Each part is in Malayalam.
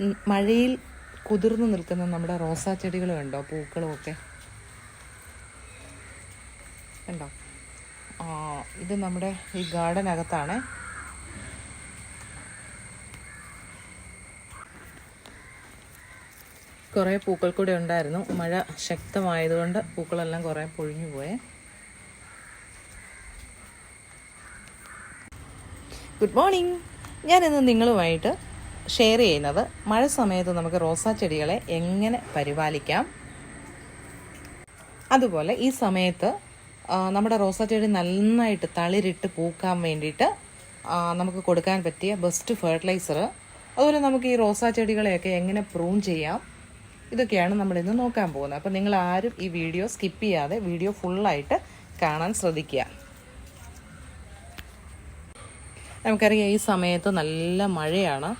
മഴയിൽ കുതിർന്നു നിൽക്കുന്ന നമ്മുടെ റോസാ ചെടികൾ കണ്ടോ? പൂക്കളും ഒക്കെ ആ, ഇത് നമ്മുടെ ഈ ഗാർഡൻ അകത്താണ് കുറേ പൂക്കൾ കൂടെ ഉണ്ടായിരുന്നു. മഴ ശക്തമായതുകൊണ്ട് പൂക്കളെല്ലാം കുറേ പൊഴിഞ്ഞു പോയേ. ഗുഡ് മോർണിംഗ് ഞാനിന്ന് നിങ്ങളുമായിട്ട് ഷെയർ ചെയ്യുന്നത്. മഴ സമയത്ത് നമുക്ക് റോസാ ചെടികളെ എങ്ങനെ പരിപാലിക്കാം? അതുപോലെ ഈ സമയത്ത് നമ്മുടെ റോസാ ചെടി നന്നായിട്ട് തളിരിട്ട് പൂക്കാൻ വേണ്ടിയിട്ട് നമുക്ക് കൊടുക്കാൻ പറ്റിയ ബെസ്റ്റ് ഫെർട്ടിലൈസർ അതുപോലെ നമുക്ക് ഈ റോസാ ചെടികളെയൊക്കെ എങ്ങനെ പ്രൂൺ ചെയ്യാം ഇതൊക്കെയാണ് നമ്മളിന്ന് നോക്കാൻ പോകുന്നത്. അപ്പോൾ നിങ്ങൾ ആരും ഈ വീഡിയോ സ്കിപ്പ് ചെയ്യാതെ വീഡിയോ ഫുള്ളായിട്ട് കാണാൻ ശ്രദ്ധിക്കുക. നമുക്കറിയാം ഈ സമയത്ത് നല്ല മഴയാണ്.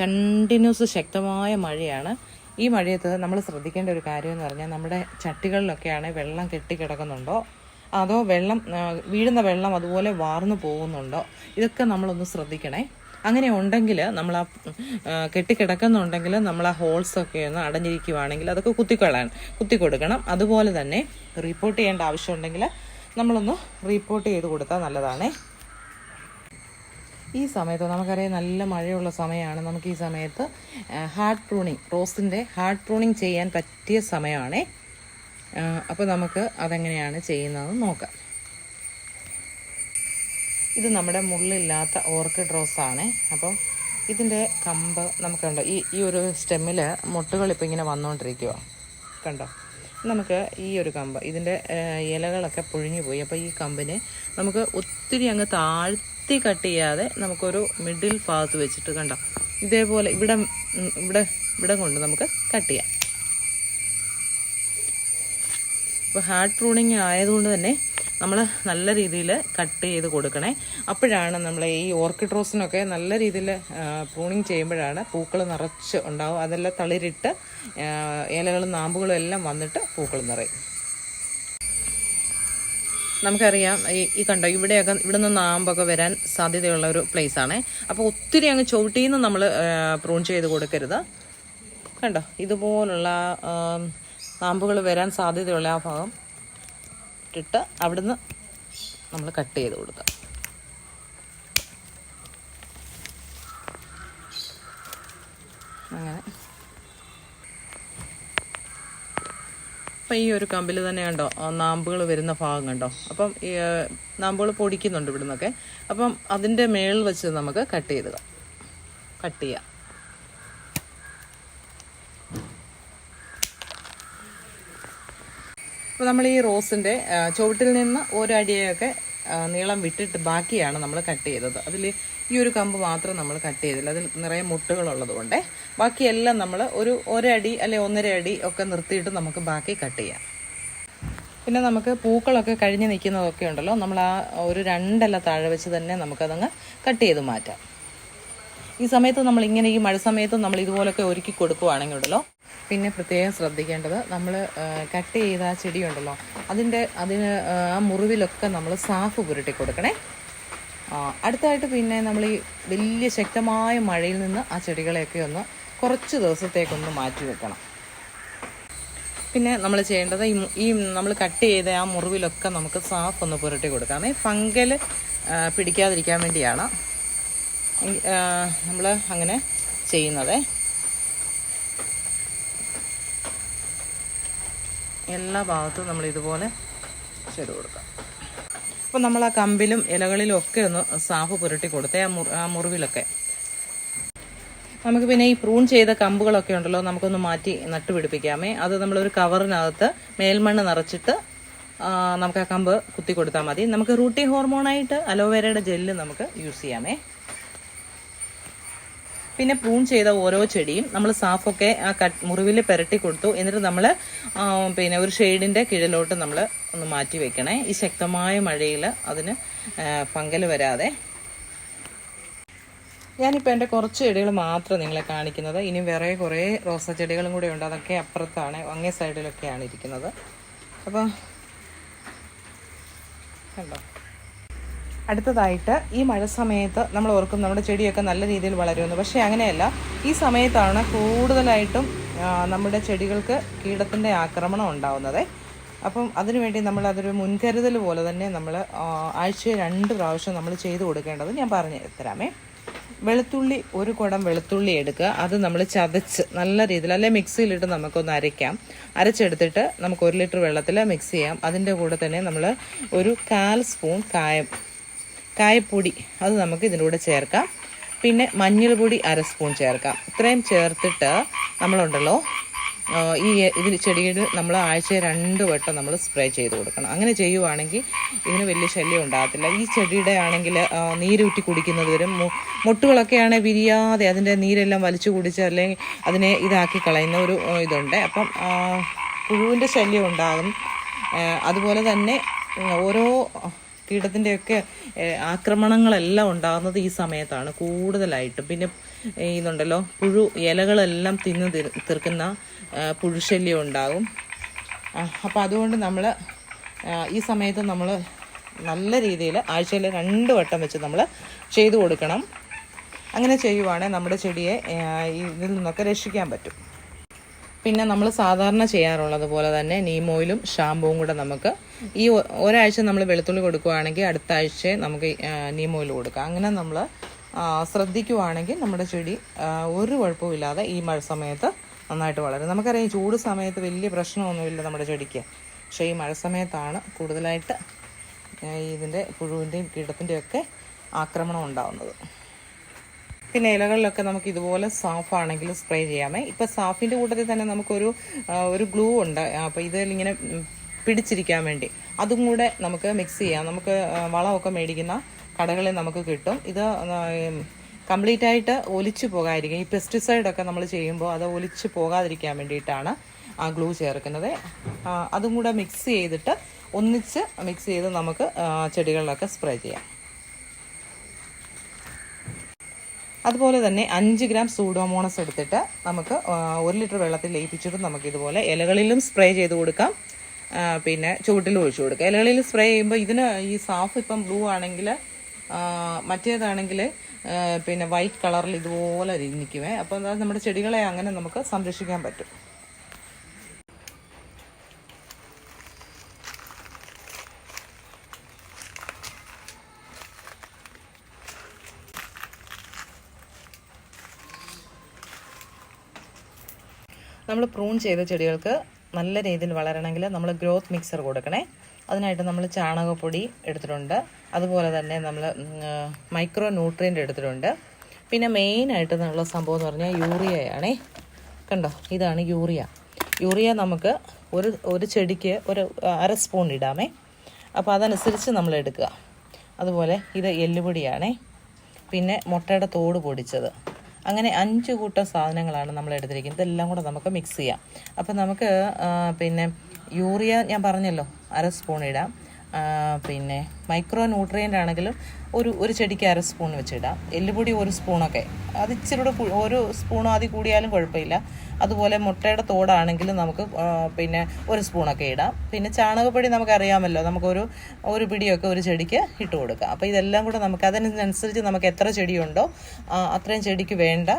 കണ്ടിന്യൂസ് ശക്തമായ മഴയാണ്. ഈ മഴയത്ത് നമ്മൾ ശ്രദ്ധിക്കേണ്ട ഒരു കാര്യം എന്ന് പറഞ്ഞാൽ നമ്മുടെ ചട്ടികളിലൊക്കെയാണ് വെള്ളം കെട്ടിക്കിടക്കുന്നുണ്ടോ അതോ വെള്ളം വീഴുന്ന വെള്ളം അതുപോലെ വാർന്നു പോകുന്നുണ്ടോ? ഇതൊക്കെ നമ്മളൊന്ന് ശ്രദ്ധിക്കണേ. അങ്ങനെ ഉണ്ടെങ്കിൽ നമ്മൾ ആ കെട്ടിക്കിടക്കുന്നുണ്ടെങ്കിൽ നമ്മൾ ആ ഹോൾസ് ഒക്കെ ഒന്ന് അടഞ്ഞിരിക്കുവാണെങ്കിൽ അതൊക്കെ കുത്തിക്കൊള്ളാൻ കുത്തി കൊടുക്കണം അതുപോലെ തന്നെ റിപ്പോർട്ട് ചെയ്യേണ്ട ആവശ്യമുണ്ടെങ്കിൽ നമ്മളൊന്ന് റിപ്പോർട്ട് ചെയ്ത് കൊടുത്താൽ നല്ലതാണേ. ഈ സമയത്ത് നമുക്കറിയാം നല്ല മഴയുള്ള സമയമാണ്. നമുക്ക് ഈ സമയത്ത് ഹാർഡ് പ്രൂണിങ് റോസിന്റെ ഹാർഡ് പ്രൂണിങ് ചെയ്യാൻ പറ്റിയ സമയമാണേ. അപ്പോൾ നമുക്ക് അതെങ്ങനെയാണ് ചെയ്യുന്നതെന്ന് നോക്കാം. ഇത് നമ്മുടെ മുള്ളില്ലാത്ത ഓർക്കിഡ് റോസാണ് അപ്പോൾ ഇതിന്റെ കമ്പ് നമുക്കുണ്ടോ. ഈ ഈ ഒരു സ്റ്റെമ്മിൽ മുട്ടുകൾ ഇപ്പോൾ ഇങ്ങനെ വന്നുകൊണ്ടിരിക്കുക കണ്ടോ? നമുക്ക് ഈ ഒരു കമ്പ് ഇതിന്റെ ഇലകളൊക്കെ പുഴുങ്ങി പോയി. അപ്പോൾ ഈ കമ്പിനെ നമുക്ക് ഒത്തിരി അങ്ങ് താഴ്ത്തി കട്ട് ചെയ്യാതെ നമുക്കൊരു മിഡിൽ ഭാഗത്ത് വെച്ചിട്ട് കണ്ടോ? ഇതേപോലെ ഇവിടെ ഇവിടെ ഇവിടെ കൊണ്ട് നമുക്ക് കട്ട് ചെയ്യാം. ഇപ്പോൾ ഹാർഡ് പ്രൂണിങ് ആയതുകൊണ്ട് തന്നെ നമ്മൾ നല്ല രീതിയിൽ കട്ട് ചെയ്ത് കൊടുക്കണേ. അപ്പോഴാണ് നമ്മൾ ഈ ഓർക്കിഡ് റോസിനൊക്കെ നല്ല രീതിയിൽ പ്രൂണിങ് ചെയ്യുമ്പോഴാണ് പൂക്കൾ നിറച്ച് ഉണ്ടാവും. അതെല്ലാം തളിരിട്ട് ഇലകളും നാമ്പുകളും എല്ലാം വന്നിട്ട് പൂക്കൾ നിറയും. നമുക്കറിയാം ഈ കണ്ടോ ഇവിടെയൊക്കെ ഇവിടെ നിന്ന് നാമ്പൊക്കെ വരാൻ സാധ്യതയുള്ള ഒരു പ്ലേസ് ആണ്. അപ്പോൾ ഒത്തിരി അങ്ങ് ചുവട്ടിൽ നിന്ന് നമ്മൾ പ്രൂൺ ചെയ്ത് കൊടുക്കരുത്. കണ്ടോ ഇതുപോലുള്ള നാമ്പുകൾ വരാൻ സാധ്യതയുള്ള ആ ഭാഗം ഇട്ടിട്ട് അവിടുന്ന് നമ്മൾ കട്ട് ചെയ്ത് കൊടുക്കാം. അങ്ങനെ. അപ്പം ഈ ഒരു കമ്പിൽ തന്നെ കണ്ടോ നാമ്പുകൾ വരുന്ന ഭാഗം കണ്ടോ? അപ്പം ഈ നാമ്പുകൾ പൊടിക്കുന്നുണ്ട് ഇവിടെ നിന്നൊക്കെ അപ്പം അതിന്റെ മേളിൽ വെച്ച് നമുക്ക് കട്ട് ചെയ്തുക കട്ട് ചെയ്യാം. അപ്പോൾ നമ്മൾ ഈ റോസിന്റെ ചുവട്ടിൽ നിന്ന് ഒരടിയൊക്കെ നീളം വിട്ടിട്ട് ബാക്കിയാണ് നമ്മൾ കട്ട് ചെയ്തത്. അതിൽ ഈ ഒരു കമ്പ് മാത്രം നമ്മൾ കട്ട് ചെയ്തില്ല. അതിൽ നിറയെ മുട്ടുകളുള്ളത് കൊണ്ട് ബാക്കിയെല്ലാം നമ്മൾ ഒരു ഒരടി അല്ലെ ഒന്നര അടി ഒക്കെ നിർത്തിയിട്ട് നമുക്ക് ബാക്കി കട്ട് ചെയ്യാം. പിന്നെ നമുക്ക് പൂക്കളൊക്കെ കഴിഞ്ഞ് നിൽക്കുന്നതൊക്കെ ഉണ്ടല്ലോ. നമ്മൾ ആ ഒരു രണ്ടല്ല താഴെ വെച്ച് തന്നെ നമുക്കതങ്ങ് കട്ട് ചെയ്ത് മാറ്റാം. ഈ സമയത്ത് നമ്മൾ ഇങ്ങനെ ഈ മഴ സമയത്ത് നമ്മൾ ഇതുപോലൊക്കെ ഒരുക്കി കൊടുക്കുവാണെങ്കിൽ ഉണ്ടല്ലോ. പിന്നെ പ്രത്യേകം ശ്രദ്ധിക്കേണ്ടത് നമ്മൾ കട്ട് ചെയ്ത ആ ചെടിയുണ്ടല്ലോ അതിന്റെ അതിന് ആ, മുറിവിലൊക്കെ നമ്മൾ സാഫ് പുരട്ടി കൊടുക്കണേ. അടുത്തായിട്ട് പിന്നെ നമ്മൾ ഈ വലിയ ശക്തമായ മഴയിൽ നിന്ന് ആ ചെടികളെയൊക്കെ ഒന്ന് കുറച്ച് ദിവസത്തേക്കൊന്ന് മാറ്റി വെക്കണം. പിന്നെ നമ്മൾ ചെയ്യേണ്ടത് ഈ നമ്മൾ കട്ട് ചെയ്ത ആ മുറിവിലൊക്കെ നമുക്ക് സാഫ് ഒന്ന് പുരട്ടി കൊടുക്കാമേ ഫംഗൽ പിടിക്കാതിരിക്കാൻ വേണ്ടിയാണ് നമ്മൾ അങ്ങനെ ചെയ്യുന്നത്. എല്ലാ ഭാഗത്തും നമ്മൾ ഇതുപോലെ ചെയ്ത് കൊടുക്കാം. അപ്പോൾ നമ്മൾ ആ കമ്പിലും ഇലകളിലും ഒക്കെ ഒന്ന് സാഫ് പുരട്ടി കൊടുത്തേ ആ മുറിവിലൊക്കെ നമുക്ക് പിന്നെ ഈ പ്രൂൺ ചെയ്ത കമ്പുകളൊക്കെ ഉണ്ടല്ലോ നമുക്കൊന്ന് മാറ്റി നട്ടുപിടിപ്പിക്കാമേ. അത് നമ്മളൊരു കവറിനകത്ത് മേൽമണ്ണ് നിറച്ചിട്ട് നമുക്ക് ആ കമ്പ് കുത്തി കൊടുത്താൽ മതി. നമുക്ക് റൂട്ടി ഹോർമോണായിട്ട് അലോവേരയുടെ ജെല്ല് നമുക്ക് യൂസ് ചെയ്യാമേ. പിന്നെ പ്രൂൺ ചെയ്ത ഓരോ ചെടിയും നമ്മൾ സാഫൊക്കെ ആ കട്ട് മുറിവിൽ പുരട്ടി കൊടുത്തു. എന്നിട്ട് നമ്മൾ പിന്നെ ഒരു ഷെയ്ഡിന്റെ കീഴിലോട്ട് നമ്മൾ ഒന്ന് മാറ്റി വെക്കണേ. ഈ ശക്തമായ മഴയിൽ അതിന് പങ്കൽ വരാതെ. ഞാനിപ്പോൾ എന്റെ കുറച്ച് ചെടികൾ മാത്രം നിങ്ങളെ കാണിക്കുന്നത്. ഇനി വേറെ കുറേ റോസ ചെടികളും കൂടെ ഉണ്ട്. അതൊക്കെ അപ്പുറത്താണ് അങ്ങേ സൈഡിലൊക്കെയാണ് ഇരിക്കുന്നത്. അപ്പോൾ കണ്ടോ? അടുത്തതായിട്ട് ഈ മഴ സമയത്ത് നമ്മൾ ഓർക്കും നമ്മുടെ ചെടിയൊക്കെ നല്ല രീതിയിൽ വളരുമെന്ന്. പക്ഷേ അങ്ങനെയല്ല. ഈ സമയത്താണ് കൂടുതലായിട്ടും നമ്മുടെ ചെടികൾക്ക് കീടത്തിന്റെ ആക്രമണം ഉണ്ടാവുന്നത്. അപ്പം അതിനുവേണ്ടി നമ്മൾ അതൊരു മുൻകരുതൽ പോലെ തന്നെ നമ്മൾ ആഴ്ചയിൽ രണ്ട് പ്രാവശ്യം നമ്മൾ ചെയ്തു കൊടുക്കേണ്ടത് ഞാൻ പറഞ്ഞു തരാമേ. വെളുത്തുള്ളി ഒരു കുടം വെളുത്തുള്ളി എടുക്കുക. അത് നമ്മൾ ചതച്ച് നല്ല രീതിയിൽ അല്ലെങ്കിൽ മിക്സിയിലിട്ട് നമുക്കൊന്ന് അരയ്ക്കാം. അരച്ചെടുത്തിട്ട് നമുക്ക് ഒരു ലിറ്റർ വെള്ളത്തിൽ മിക്സ് ചെയ്യാം. അതിന്റെ കൂടെ തന്നെ നമ്മൾ ഒരു കാൽ സ്പൂൺ കായം കായപ്പൊടി അത് നമുക്ക് ഇതിന്റെ കൂടെ ചേർക്കാം. പിന്നെ മഞ്ഞൾപ്പൊടി പൊടി അര സ്പൂൺ ചേർക്കാം. ഇത്രയും ചേർത്തിട്ട് നമ്മളുണ്ടല്ലോ ഈ ഇതിൽ ചെടിയിൽ നമ്മൾ ആഴ്ചയിൽ രണ്ട് വട്ടം നമ്മൾ സ്പ്രേ ചെയ്ത് കൊടുക്കണം. അങ്ങനെ ചെയ്യുവാണെങ്കിൽ ഇതിന് വലിയ ശല്യം ഉണ്ടാകത്തില്ല. ഈ ചെടിയുടെ ആണെങ്കിൽ നീരൂറ്റി കുടിക്കുന്നത് വരും മുട്ടുകളൊക്കെ ആണെങ്കിൽ വിരിയാതെ അതിന്റെ നീരെല്ലാം വലിച്ചു കുടിച്ച് അല്ലെങ്കിൽ അതിനെ ഇതാക്കി കളയുന്ന ഒരു ഇതുണ്ട്. അപ്പം പുഴുവിന്റെ ശല്യം ഉണ്ടാകും. അതുപോലെ തന്നെ ഓരോ കീടത്തിന്റെയൊക്കെ ആക്രമണങ്ങളെല്ലാം ഉണ്ടാകുന്നത് ഈ സമയത്താണ് കൂടുതലായിട്ടും. പിന്നെ ഇതുണ്ടല്ലോ പുഴു ഇലകളെല്ലാം തിന്ന് തീർ- തീർക്കുന്ന പുഴുശല്യം ഉണ്ടാകും. അപ്പോൾ അതുകൊണ്ട് നമ്മൾ ഈ സമയത്ത് നമ്മൾ നല്ല രീതിയിൽ ആഴ്ചയിൽ രണ്ട് വട്ടം വെച്ച് നമ്മൾ ചെയ്തു കൊടുക്കണം. അങ്ങനെ ചെയ്യുവാണെങ്കിൽ നമ്മുടെ ചെടിയെ ഇതിൽ നിന്നൊക്കെ രക്ഷിക്കാൻ പറ്റും. പിന്നെ നമ്മൾ സാധാരണ ചെയ്യാറുള്ളത് പോലെ തന്നെ നീം ഓയിലും ഷാമ്പുവും കൂടെ നമുക്ക്. ഈ ഒരാഴ്ച നമ്മൾ വെളുത്തുള്ളി കൊടുക്കുകയാണെങ്കിൽ അടുത്ത ആഴ്ച നമുക്ക് നീമോയിൽ കൊടുക്കാം. അങ്ങനെ നമ്മൾ ശ്രദ്ധിക്കുവാണെങ്കിൽ നമ്മുടെ ചെടി ഒരു കുഴപ്പമില്ലാതെ ഈ മഴ സമയത്ത് നന്നായിട്ട് വളരും. നമുക്കറിയാം ഈ ചൂട് സമയത്ത് വലിയ പ്രശ്നമൊന്നുമില്ല നമ്മുടെ ചെടിക്ക്. പക്ഷേ ഈ മഴ സമയത്താണ് കൂടുതലായിട്ട് ഇതിന്റെ പുഴുവിന്റെയും കീടത്തിന്റെയും ഒക്കെ ആക്രമണം ഉണ്ടാകുന്നത് പിന്നെ ഇലകളിലൊക്കെ നമുക്ക് ഇതുപോലെ സാഫ് ആണെങ്കിൽ സ്പ്രേ ചെയ്യാമേ. ഇപ്പം സാഫിന്റെ കൂട്ടത്തിൽ തന്നെ നമുക്കൊരു ഒരു ഗ്ലൂ ഉണ്ട്. അപ്പോൾ ഇതിലിങ്ങനെ പിടിച്ചിരിക്കാൻ വേണ്ടി. അതും കൂടെ നമുക്ക് മിക്സ് ചെയ്യാം. നമുക്ക് വളമൊക്കെ മേടിക്കുന്ന കടകളിൽ നമുക്ക് കിട്ടും. ഇത് കംപ്ലീറ്റ് ആയിട്ട് ഒലിച്ചു പോകാതിരിക്കും ഈ പെസ്റ്റിസൈഡൊക്കെ നമ്മൾ ചെയ്യുമ്പോൾ അത് ഒലിച്ചു പോകാതിരിക്കാൻ വേണ്ടിയിട്ടാണ് ആ ഗ്ലൂ ചേർക്കുന്നത്. അതും കൂടെ മിക്സ് ചെയ്തിട്ട് ഒന്നിച്ച് മിക്സ് ചെയ്ത് നമുക്ക് ചെടികളിലൊക്കെ സ്പ്രേ ചെയ്യാം. അതുപോലെ തന്നെ അഞ്ച് ഗ്രാം സൂഡോമോണസ് എടുത്തിട്ട് നമുക്ക് ഒരു ലിറ്റർ വെള്ളത്തിൽ ലയിപ്പിച്ചിട്ട് നമുക്ക് ഇതുപോലെ ഇലകളിലും സ്പ്രേ ചെയ്ത് കൊടുക്കാം. പിന്നെ ചുവട്ടിലും ഒഴിച്ചു കൊടുക്കുക ഇലകളിൽ സ്പ്രേ ചെയ്യുമ്പോൾ ഇതിന് ഈ സാഫ് ഇപ്പം ബ്ലൂ ആണെങ്കിൽ മറ്റേതാണെങ്കിൽ പിന്നെ വൈറ്റ് കളറിൽ ഇതുപോലെ നിൽക്കുമേ അപ്പോൾ നമ്മുടെ ചെടികളെ അങ്ങനെ നമുക്ക് സംരക്ഷിക്കാൻ പറ്റും. നമ്മൾ പ്രൂൺ ചെയ്ത ചെടികൾക്ക് നല്ല രീതിയിൽ വളരണമെങ്കിൽ നമ്മൾ ഗ്രോത്ത് മിക്സർ കൊടുക്കണേ. അതിനായിട്ട് നമ്മൾ ചാണകപ്പൊടി എടുത്തിട്ടുണ്ട്. അതുപോലെ തന്നെ നമ്മൾ മൈക്രോ ന്യൂട്രിയന്റ് എടുത്തിട്ടുണ്ട്. പിന്നെ മെയിനായിട്ട് ഉള്ള സംഭവം എന്ന് പറഞ്ഞാൽ യൂറിയയാണേ. കണ്ടോ? ഇതാണ് യൂറിയ. യൂറിയ നമുക്ക് ഒരു ഒരു ചെടിക്ക് ഒരു അര സ്പൂൺ ഇടാമേ. അപ്പോൾ അതനുസരിച്ച് നമ്മൾ എടുക്കുക. അതുപോലെ ഇത് എല്ലുപൊടിയാണേ. പിന്നെ മുട്ടയുടെ തോട് പൊടിച്ചത്. അങ്ങനെ അഞ്ച് കൂട്ടം സാധനങ്ങളാണ് നമ്മൾ എടുത്തിരിക്കുന്നത്. ഇതെല്ലാം കൂടെ നമുക്ക് മിക്സ് ചെയ്യാം. അപ്പം നമുക്ക് പിന്നെ യൂറിയ ഞാൻ പറഞ്ഞല്ലോ അര സ്പൂൺ ഇടാം. പിന്നെ മൈക്രോ ന്യൂട്രിയന്റ് ആണെങ്കിലും ഒരു ഒരു ചെടിക്ക് അര സ്പൂൺ വെച്ചിടാം. എല്ലുപൊടി ഒരു സ്പൂണൊക്കെ. അത് ഇച്ചിരി കൂടെ ഒരു സ്പൂണോ അതിൽ കൂടിയാലും കുഴപ്പമില്ല. അതുപോലെ മുട്ടയുടെ തോടാണെങ്കിലും നമുക്ക് പിന്നെ ഒരു സ്പൂണൊക്കെ ഇടാം. പിന്നെ ചാണകപ്പൊടി നമുക്കറിയാമല്ലോ നമുക്കൊരു ഒരു പിടിയൊക്കെ ഒരു ചെടിക്ക് ഇട്ട് കൊടുക്കാം. അപ്പോൾ ഇതെല്ലാം കൂടെ നമുക്ക് അതിനനുസരിച്ച് നമുക്ക് എത്ര ചെടിയുണ്ടോ അത്രയും ചെടിക്ക് വേണ്ട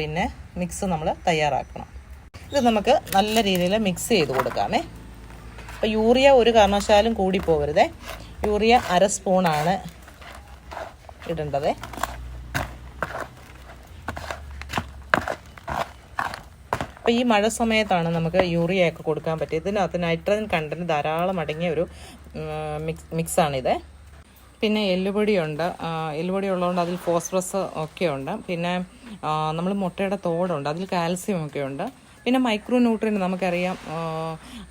പിന്നെ മിക്സ് നമ്മൾ തയ്യാറാക്കണം. ഇത് നമുക്ക് നല്ല രീതിയിൽ മിക്സ് ചെയ്ത് കൊടുക്കാമേ. അപ്പോൾ യൂറിയ ഒരു കാരണവശാലും കൂടി പോകരുതേ. യൂറിയ അര സ്പൂണാണ് ഇടേണ്ടത്. അപ്പോൾ ഈ മഴ സമയത്താണ് നമുക്ക് യൂറിയ ഒക്കെ കൊടുക്കാൻ പറ്റിയത്. ഇതിനകത്ത് നൈട്രജൻ കണ്ടന്റ് ധാരാളം അടങ്ങിയ ഒരു മിക്സ് മിക്സാണിത് പിന്നെ എല്ലുപൊടിയുണ്ട്. എല്ലുപൊടി ഉള്ളതുകൊണ്ട് അതിൽ ഫോസ്ഫറസ് ഒക്കെ ഉണ്ട്. പിന്നെ നമ്മൾ മുട്ടയുടെ തോടുണ്ട്. അതിൽ കാൽസ്യം ഒക്കെ ഉണ്ട്. പിന്നെ മൈക്രോ ന്യൂട്രിയൻ നമുക്കറിയാം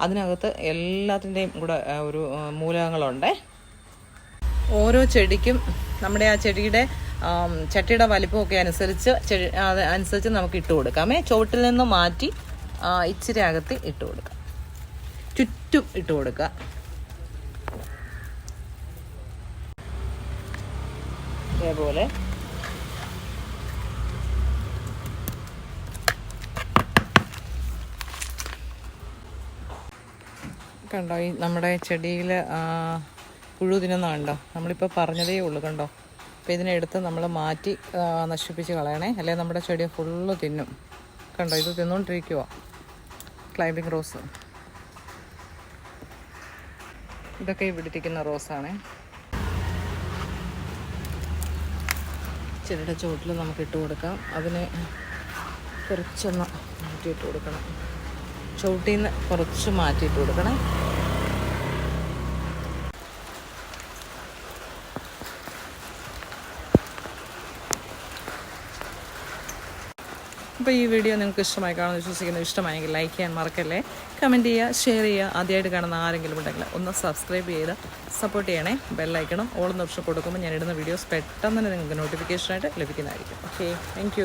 അതിനകത്ത് എല്ലാത്തിന്റെയും കൂടെ ഒരു മൂലകങ്ങളുണ്ട്. ഓരോ ചെടിക്കും നമ്മുടെ ആ ചെടിയുടെ ചട്ടിയുടെ വലിപ്പമൊക്കെ അനുസരിച്ച് ചെടി അനുസരിച്ച് നമുക്ക് ഇട്ട് കൊടുക്കാമേ ചുവട്ടിൽ നിന്ന് മാറ്റി ഇച്ചിരി അകത്ത് ഇട്ട് കൊടുക്കാം. ചുറ്റും ഇട്ട് കൊടുക്കുക. ഇതേപോലെ കണ്ടോ? ഈ നമ്മുടെ ചെടിയിൽ പുഴു തിന്നുന്ന കണ്ടോ? നമ്മളിപ്പോൾ പറഞ്ഞതേ ഉള്ളൂ കണ്ടോ? അപ്പോൾ ഇതിനെടുത്ത് നമ്മൾ മാറ്റി നശിപ്പിച്ച് കളയണേ. അല്ലെങ്കിൽ നമ്മുടെ ചെടി ഫുള്ള് തിന്നും. കണ്ടോ? ഇത് തിന്നുകൊണ്ടിരിക്കുക ക്ലൈമ്പിംഗ് റോസ് ഇതൊക്കെ ഇവിടെ ഇരിക്കുന്ന റോസാണ് ചെടിയുടെ ചുവട്ടിൽ നമുക്ക് ഇട്ട് കൊടുക്കാം. അതിന് കുറച്ചൊന്ന് മാറ്റിയിട്ട് കൊടുക്കണം. ചുവട്ടിൽ നിന്ന് കുറച്ച് മാറ്റിയിട്ട് കൊടുക്കണേ. അപ്പോൾ ഈ വീഡിയോ നിങ്ങൾക്ക് ഇഷ്ടമായി കാണുമെന്ന് വിശ്വസിക്കുന്നു. ഇഷ്ടമായെങ്കിൽ ലൈക്ക് ചെയ്യാൻ മറക്കല്ലേ? കമന്റ് ചെയ്യുക ഷെയർ ചെയ്യുക. ആദ്യമായിട്ട് കാണുന്ന ആരെങ്കിലും ഉണ്ടെങ്കിൽ ഒന്ന് സബ്സ്ക്രൈബ് ചെയ്ത് സപ്പോർട്ട് ചെയ്യണേ. ബെല്ലൈക്കണം ഓൾ ഓപ്ഷൻ കൊടുക്കുമ്പോൾ ഞാൻ ഇടുന്ന വീഡിയോസ് പെട്ടെന്ന് തന്നെ നിങ്ങൾക്ക് നോട്ടിഫിക്കേഷനായിട്ട് ലഭിക്കുന്നതായിരിക്കും. Okay thank